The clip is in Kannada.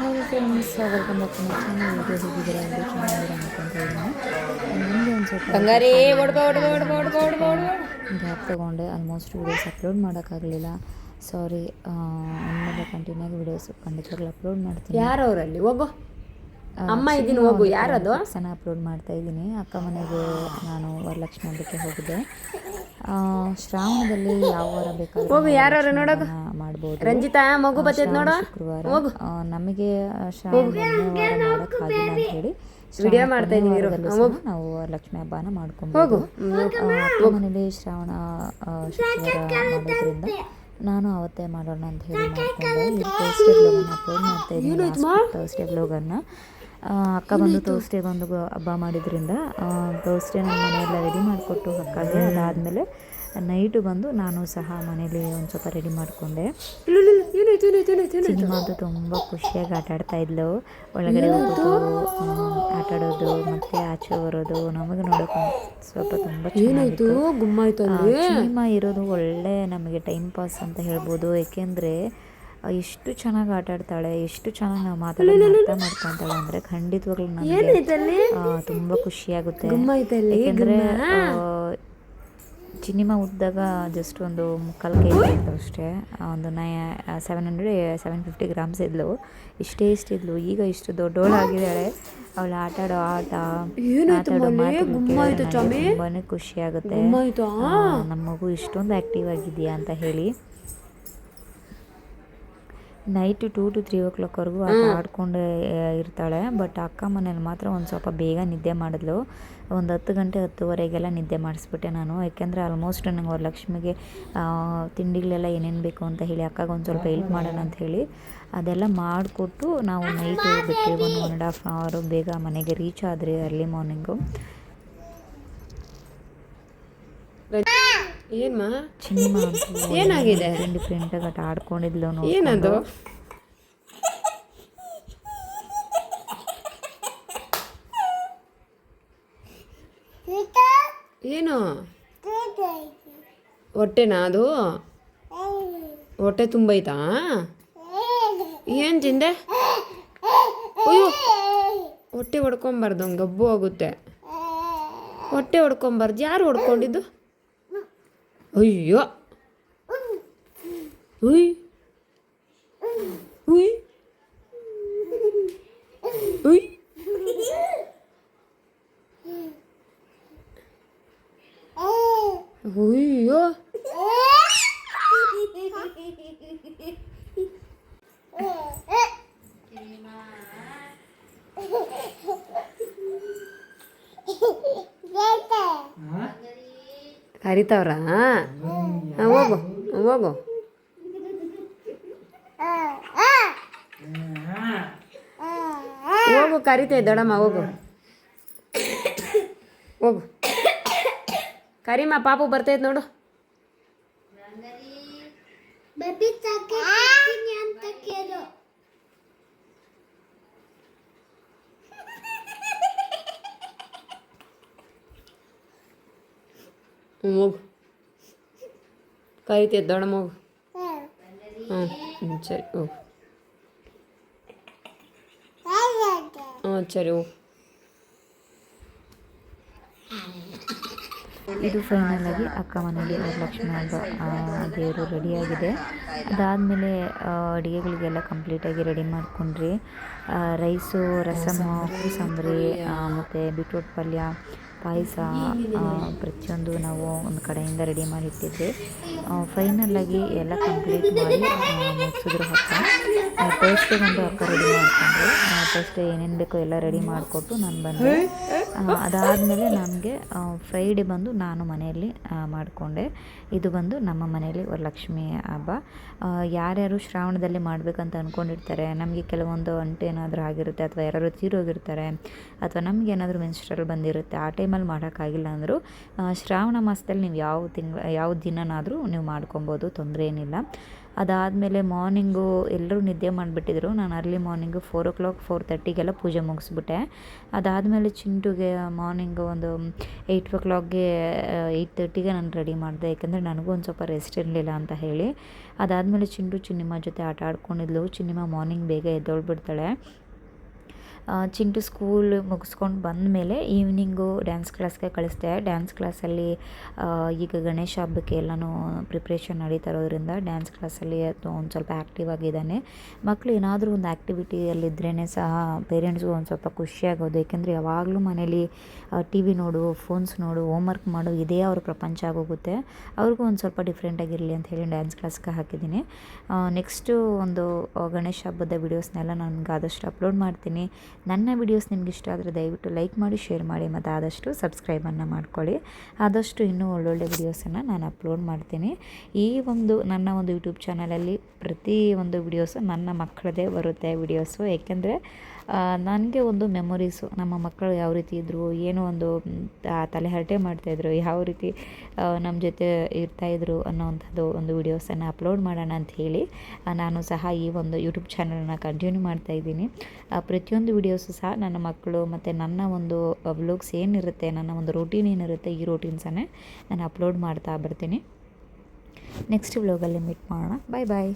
Hi friends welcome back to my channel ಇದು ಹೇಗಿದ್ದೀರಾ ಇದ್ದೀನಿ ನಿಮಗೆ ಒಂದು ಸ್ವಲ್ಪ ಗ್ಯಾಪ್ ತೊಗೊಂಡೆ ಆಲ್ಮೋಸ್ಟ್ ವೀಡಿಯೋಸ್ ಅಪ್ಲೋಡ್ ಮಾಡೋಕ್ಕಾಗಲಿಲ್ಲ. ಸಾರಿ ಆಮೇಲೆ ಕಂಟಿನ್ಯೂ ಆಗಿ ವೀಡಿಯೋಸ್ ಖಂಡಿತವಾಗ್ಲೂ ಅಪ್ಲೋಡ್ ಮಾಡ್ತೀನಿ. ಯಾರು ಅವರಲ್ಲಿ? ಹೋಗು. ಅಮ್ಮ ಇದ್ದೀನಿ ಹೋಗು. ಯಾರದು? ಸಣ್ಣ ಅಪ್ಲೋಡ್ ಮಾಡ್ತಾ ಇದ್ದೀನಿ ಅಕ್ಕ ಮನೆಗೆ ನಾನು ವರಲಕ್ಷ್ಮಿ ಹಬ್ಬಕ್ಕೆ ಹೋಗಿದ್ದೆ. ಶ್ರಾವಣದಲ್ಲಿ ಯಾವ ಬೇಕಾದ್ರೂ ಯಾರು ನೋಡೋದು? ಮಾಡ್ಬೋದು. ರಂಜಿತಾ ಮಗು ಬರ್ತೈತೆ ನೋಡು. ಶುಕ್ರವಾರ. ನಮಗೆ ಆ, ಶ್ರಾವಣ ಒಂದನೇ ವಾರ ಮಾಡೋಕ್ಕಾಗಿಲ್ಲ ಅಂತ ಹೇಳಿ ವಿಡಿಯೋ ಮಾಡ್ತಾ ಇದ್ದೀವಿ. ನಾವು ಲಕ್ಷ್ಮಿ ಹಬ್ಬನ ಮಾಡ್ಕೊಂಡು ಹೋಗು. ಮನೇಲಿ ಶ್ರಾವಣ ಶುಕ್ರವಾರ ಮಾಡೋದ್ರಿಂದ ನಾನು ಅವತ್ತೇ ಮಾಡೋಣ ಅಂತ ಹೇಳಿ ಮಾಡ್ಕೊಂಡೆ ಥರ್ಸ್ಡೇ ಬ್ಲಾಗನ್ನು ಅಪ್ಲೋಡ್ ಮಾಡ್ತಾ ಇದ್ದೀನಿ. ಥರ್ಸ್ಡೇ ಬ್ಲಾಗನ್ನು ಅಕ್ಕ ಬಂದು ಥರ್ಸ್ಡೇ ಬಂದು ಹಬ್ಬ ಮಾಡಿದ್ರಿಂದ ತೋರ್ಸ್ಡೇ ನಮ್ಮ ಮನೆಯೆಲ್ಲ ರೆಡಿ ಮಾಡಿಕೊಟ್ಟು ಅಕ್ಕಗೆ ಅದಾದಮೇಲೆ ನೈಟು ಬಂದು ನಾನು ಸಹ ಮನೇಲಿ ಒಂದು ಸ್ವಲ್ಪ ರೆಡಿ ಮಾಡಿಕೊಂಡೆ. ಸಿನಿಮಾ ಅಂತೂ ತುಂಬ ಖುಷಿಯಾಗಿ ಆಟ ಆಡ್ತಾ ಇದ್ಲು. ಒಳಗಡೆ ಹೋಗೋದು ಆಟ ಆಡೋದು ಮತ್ತೆ ಆಚೆ ಬರೋದು ನಮಗೆ ನೋಡೋಕೆ ಸ್ವಲ್ಪ ತುಂಬ ಚೆನ್ನಾಗಿತ್ತು. ಸಿನಿಮಾ ಇರೋದು ಒಳ್ಳೆ ನಮಗೆ ಟೈಮ್ ಪಾಸ್ ಅಂತ ಹೇಳ್ಬೋದು. ಏಕೆಂದರೆ ಎಷ್ಟು ಚೆನ್ನಾಗಿ ಆಟ ಆಡ್ತಾಳೆ ಎಷ್ಟು ಚೆನ್ನಾಗಿ ನಾವು ಮಾತಾಡೋದು ಮಾಡ್ಕೊಂತಾಳೆ ಮಾಡ್ಕೊತಾಳೆ ಅಂದರೆ ಖಂಡಿತವಾಗ್ಲೂ ನಮಗೆ ಆಗುತ್ತೆ ತುಂಬ ಖುಷಿಯಾಗುತ್ತೆ. ಯಾಕೆಂದರೆ ಸಿನಿಮಾ ಉದ್ದಾಗ ಜಸ್ಟ್ ಒಂದು ಮುಕ್ಕಾಲು ಕೆ ಜಿ ಇತ್ತು ಅಷ್ಟೇ. ಒಂದು ನೈ seven hundred seven fifty grams ಇದ್ಲು. ಇಷ್ಟೇ ಇಷ್ಟಿದ್ಲು ಈಗ ಇಷ್ಟು ದೊಡ್ಡವಳಾಗಿದ್ದಾಳೆ ಅವಳು ಆಟ ಆಡೋ ಆಟ ತುಂಬಾ ಖುಷಿ ಆಗುತ್ತೆ ನಮ್ಮ ಮಗು ಇಷ್ಟೊಂದು ಆಕ್ಟಿವ್ ಆಗಿದೆಯಾ ಅಂತ ಹೇಳಿ. ನೈಟು ಟೂ ಟು ತ್ರೀ ಓ ಕ್ಲಾಕ್ವರೆಗೂ ಆಟ ಆಡ್ಕೊಂಡು ಇರ್ತಾಳೆ. ಬಟ್ ಅಕ್ಕ ಮನೇಲಿ ಮಾತ್ರ ಒಂದು ಸ್ವಲ್ಪ ಬೇಗ ನಿದ್ದೆ ಮಾಡಿದ್ಲು. ಒಂದು ಹತ್ತು ಗಂಟೆ ಹತ್ತುವರೆಗೆಲ್ಲ ನಿದ್ದೆ ಮಾಡಿಸ್ಬಿಟ್ಟೆ ನಾನು. ಯಾಕೆಂದರೆ ಆಲ್ಮೋಸ್ಟ್ ನಂಗೆ ವರಲಕ್ಷ್ಮಿಗೆ ಲಕ್ಷ್ಮಿಗೆ ತಿಂಡಿಗಳೆಲ್ಲ ಏನೇನು ಬೇಕು ಅಂತ ಹೇಳಿ ಅಕ್ಕಗೆ ಒಂದು ಸ್ವಲ್ಪ ಹೆಲ್ಪ್ ಮಾಡೋಣ ಅಂತ ಹೇಳಿ ಅದೆಲ್ಲ ಮಾಡಿಕೊಟ್ಟು ನಾವು ನೈಟ್ ಬಿಟ್ಟು ಒಂದು ಒನ್ ಆ್ಯಂಡ್ ಹಾಫ್ ಅವರು ಬೇಗ ಮನೆಗೆ ರೀಚ್ ಆದರೆ ಅರ್ಲಿ ಮಾರ್ನಿಂಗು ಏನ್ಮಾ? ಸಿನಿಮಾ ಏನಾಗಿದೆ? ಡಿಫ್ರೆಂಟ್ ಡಿಫ್ರೆಂಟಾಗಿ ಆಟ ಆಡ್ಕೊಂಡಿದ್ಲು ಏನದು? ನೋಡ್ಕೊಂಡು. ಏನು? ಹೊಟ್ಟೆನಾ ಅದು? ಹೊಟ್ಟೆ ತುಂಬೈತಾ ಏನು ತಿಂದೆ ಅಯ್ಯೋ ಹೊಟ್ಟೆ ಹೊಡ್ಕೊಂಬಾರ್ದು ಹಂಗೆ ಗಬ್ಬು ಆಗುತ್ತೆ. ಹೊಟ್ಟೆ ಹೊಡ್ಕೊಂಬಾರ್ದು. ಯಾರು ಹೊಡ್ಕೊಂಡಿದ್ದು? 哎呀！喂！ಕರಿತಾವ್ರಾ ಹೋಗು ಹೋಗು. ಹೋಗು ಕರಿತೇ ದೊಡಮ್ಮ ಹೋಗು. ಹೋಗು. ಕರಿಮ ಪಾಪು ಬರ್ತೈತೆ ನೋಡು. ಹ್ಞೂ ಹೋಗು ಕೈ ದೊಡಮ್ಮ ಹೋಗು ಹ್ಞೂ ಹ್ಞೂ ಸರಿ ಹೋಗು ಹ್ಞೂ ಸರಿ ಹೋಗು ಇದು ಫೈನಲ್ ಅಕ್ಕ ಮನೆಯಲ್ಲಿ ವರಲಕ್ಷ್ಮಿ ಹಬ್ಬ ದೇವರು ರೆಡಿಯಾಗಿದೆ ಅದಾದಮೇಲೆ ಅಡುಗೆಗಳಿಗೆಲ್ಲ ಕಂಪ್ಲೀಟಾಗಿ ರೆಡಿ ಮಾಡ್ಕೊಂಡ್ರಿ. ರೈಸು, ರಸಮು ಕೋಸಂಬರಿ ಮತ್ತು ಬೀಟ್ರೂಟ್ ಪಲ್ಯ ಪಾಯಸ ಪ್ರತಿಯೊಂದು ನಾವು ಒಂದು ಕಡೆಯಿಂದ ರೆಡಿ ಮಾಡಿ ಇಟ್ಟಿದ್ವಿ ಫೈನಲಾಗಿ ಎಲ್ಲ ಕಂಪ್ಲೀಟ್ ಮಾಡಿ ಮುಗಿಸಿದ್ರು ಹಕ್ಕ ಟೇಸ್ಟಿಗೆ ಒಂದು ಹಕ್ಕ ರೆಡಿ ಮಾಡಿಕೊಂಡ್ರು. ಟೇಸ್ಟ್ ಏನೇನು ಬೇಕೋ ಎಲ್ಲ ರೆಡಿ ಮಾಡಿಕೊಟ್ಟು ನಾನು ಬಂದೆ. ಅದಾದಮೇಲೆ ನನಗೆ ಫ್ರೈಡೆ ಬಂದು ನಾನು ಮನೆಯಲ್ಲಿ ಮಾಡಿಕೊಂಡೆ. ಇದು ಬಂದು ನಮ್ಮ ಮನೆಯಲ್ಲಿ ವರಲಕ್ಷ್ಮಿ ಹಬ್ಬ. ಯಾರ್ಯಾರು ಶ್ರಾವಣದಲ್ಲಿ ಮಾಡಬೇಕಂತ ಅಂದ್ಕೊಂಡಿರ್ತಾರೆ ನಮಗೆ ಕೆಲವೊಂದು ಅಂಟು ಏನಾದರೂ ಆಗಿರುತ್ತೆ, ಅಥವಾ ಯಾರಾದ್ರು ತೀರೋಗಿರ್ತಾರೆ, ಅಥವಾ ನಮ್ಗೆ ಏನಾದರೂ ಮೆನ್ಸ್ಟ್ರಲ್ ಬಂದಿರುತ್ತೆ, ಆ ಟೈಮಲ್ಲಿ ಮಾಡೋಕ್ಕಾಗಿಲ್ಲ ಅಂದರೂ ಶ್ರಾವಣ ಮಾಸದಲ್ಲಿ ನೀವು ಯಾವ ತಿಂಗ್ಳು, ಯಾವ ದಿನನಾದರೂ ನೀವು ಮಾಡ್ಕೊಬೋದು, ತೊಂದರೆ ಏನಿಲ್ಲ. ಅದಾದಮೇಲೆ ಮಾರ್ನಿಂಗು ಎಲ್ಲರೂ ನಿದ್ದೆ ಮಾಡಿಬಿಟ್ಟಿದ್ರು. ನಾನು early morning four o'clock four ತರ್ಟಿಗೆಲ್ಲ ಪೂಜೆ ಮುಗಿಸ್ಬಿಟ್ಟೆ. ಅದಾದಮೇಲೆ ಚಿಂಟುಗೆ ಮಾರ್ನಿಂಗ್ ಒಂದು ಏಯ್ಟ್ ಓ ಕ್ಲಾಕ್ಗೆ ಏಯ್ಟ್ ತರ್ಟಿಗೆ ನಾನು ರೆಡಿ ಮಾಡಿದೆ. ಯಾಕಂದರೆ ನನಗೂ ಒಂದು ಸ್ವಲ್ಪ ರೆಸ್ಟ್ ಇರಲಿಲ್ಲ ಅಂತ ಹೇಳಿ. ಅದಾದಮೇಲೆ ಚಿಂಟು ಚಿನ್ನಿಮ್ಮ ಜೊತೆ ಆಟ ಆಡ್ಕೊಂಡಿದ್ಲು. ಚಿನ್ನಿಮ್ಮ ಮಾರ್ನಿಂಗ್ ಬೇಗ ಎದ್ದೊಳ್ಬಿಡ್ತಾಳೆ. ಚಿಂಟು ಸ್ಕೂಲ್ ಮುಗಿಸ್ಕೊಂಡು ಬಂದ ಮೇಲೆ ಈವ್ನಿಂಗು ಡ್ಯಾನ್ಸ್ ಕ್ಲಾಸ್ಗೆ ಕಳಿಸ್ದೆ. ಡ್ಯಾನ್ಸ್ ಕ್ಲಾಸಲ್ಲಿ ಈಗ ಗಣೇಶ ಹಬ್ಬಕ್ಕೆ ಎಲ್ಲನೂ ಪ್ರಿಪ್ರೇಷನ್ ನಡೀತಾ ಇರೋದ್ರಿಂದ ಡ್ಯಾನ್ಸ್ ಕ್ಲಾಸಲ್ಲಿ ಒಂದು ಸ್ವಲ್ಪ ಆ್ಯಕ್ಟಿವ್ ಆಗಿದ್ದಾನೆ. ಮಕ್ಕಳು ಏನಾದರೂ ಒಂದು ಆ್ಯಕ್ಟಿವಿಟಿಯಲ್ಲಿದ್ರೇ ಸಹ ಪೇರೆಂಟ್ಸ್ಗೂ ಒಂದು ಸ್ವಲ್ಪ ಖುಷಿಯಾಗೋದು ಏಕೆಂದರೆ ಯಾವಾಗಲೂ ಮನೇಲಿ ಟಿ ವಿ ನೋಡು ಫೋನ್ಸ್ ನೋಡು ಹೋಮ್ವರ್ಕ್ ಮಾಡು, ಇದೇ ಅವ್ರ ಪ್ರಪಂಚ ಆಗೋಗುತ್ತೆ. ಅವ್ರಿಗೂ ಒಂದು ಸ್ವಲ್ಪ ಡಿಫ್ರೆಂಟಾಗಿರಲಿ ಅಂತ ಹೇಳಿ ಡ್ಯಾನ್ಸ್ ಕ್ಲಾಸ್ಗೆ ಹಾಕಿದ್ದೀನಿ. ನೆಕ್ಸ್ಟು ಒಂದು ಗಣೇಶ ಹಬ್ಬದ ವೀಡಿಯೋಸ್ನೆಲ್ಲ ನನಗೆ ಆದಷ್ಟು ಅಪ್ಲೋಡ್ ಮಾಡ್ತೀನಿ. ನನ್ನ ವಿಡಿಯೋಸ್ ನಿಮ್ಗೆ ಇಷ್ಟ ಆದರೆ ದಯವಿಟ್ಟು ಲೈಕ್ ಮಾಡಿ ಶೇರ್ ಮಾಡಿ ಮತ್ತು ಆದಷ್ಟು ಸಬ್ಸ್ಕ್ರೈಬನ್ನು ಮಾಡ್ಕೊಳ್ಳಿ. ಆದಷ್ಟು ಇನ್ನೂ ಒಳ್ಳೊಳ್ಳೆ ವಿಡಿಯೋಸನ್ನು ನಾನು ಅಪ್ಲೋಡ್ ಮಾಡ್ತೀನಿ. ಈ ಒಂದು ನನ್ನ ಒಂದು ಯೂಟ್ಯೂಬ್ ಚಾನಲಲ್ಲಿ ಪ್ರತಿ ಒಂದು ವಿಡಿಯೋಸು ನನ್ನ ಮಕ್ಕಳದೇ ಬರುತ್ತೆ ವಿಡಿಯೋಸು ಏಕೆಂದರೆ ನನಗೆ ಒಂದು ಮೆಮೊರೀಸು ನಮ್ಮ ಮಕ್ಕಳು ಯಾವ ರೀತಿ ಇದ್ದರು ಏನೋ ಒಂದು ತಲೆಹರಟೆ ಮಾಡ್ತಾಯಿದ್ರು ಯಾವ ರೀತಿ ನಮ್ಮ ಜೊತೆ ಇರ್ತಾಯಿದ್ರು ಅನ್ನೋವಂಥದ್ದು ಒಂದು ವಿಡಿಯೋಸನ್ನು ಅಪ್ಲೋಡ್ ಮಾಡೋಣ ಅಂತ ಹೇಳಿ ನಾನು ಸಹ ಈ ಒಂದು ಯೂಟ್ಯೂಬ್ ಚಾನಲನ್ನು ಕಂಟಿನ್ಯೂ ಮಾಡ್ತಾ ಇದ್ದೀನಿ. ಆ, ಪ್ರತಿಯೊಂದು ವಿಡಿಯೋಸು ಸಹ ನನ್ನ ಮಕ್ಕಳು ಮತ್ತು ನನ್ನ ಒಂದು ವ್ಲೋಗ್ಸ್ ಏನಿರುತ್ತೆ, ನನ್ನ ಒಂದು ರೂಟೀನ್ ಏನಿರುತ್ತೆ ಈ ರೂಟೀನ್ಸನ್ನೇ ನಾನು ಅಪ್ಲೋಡ್ ಮಾಡ್ತಾ ಬರ್ತೀನಿ. ನೆಕ್ಸ್ಟ್ ವ್ಲೋಗಲ್ಲಿ ಮೀಟ್ ಮಾಡೋಣ. ಬಾಯ್ ಬಾಯ್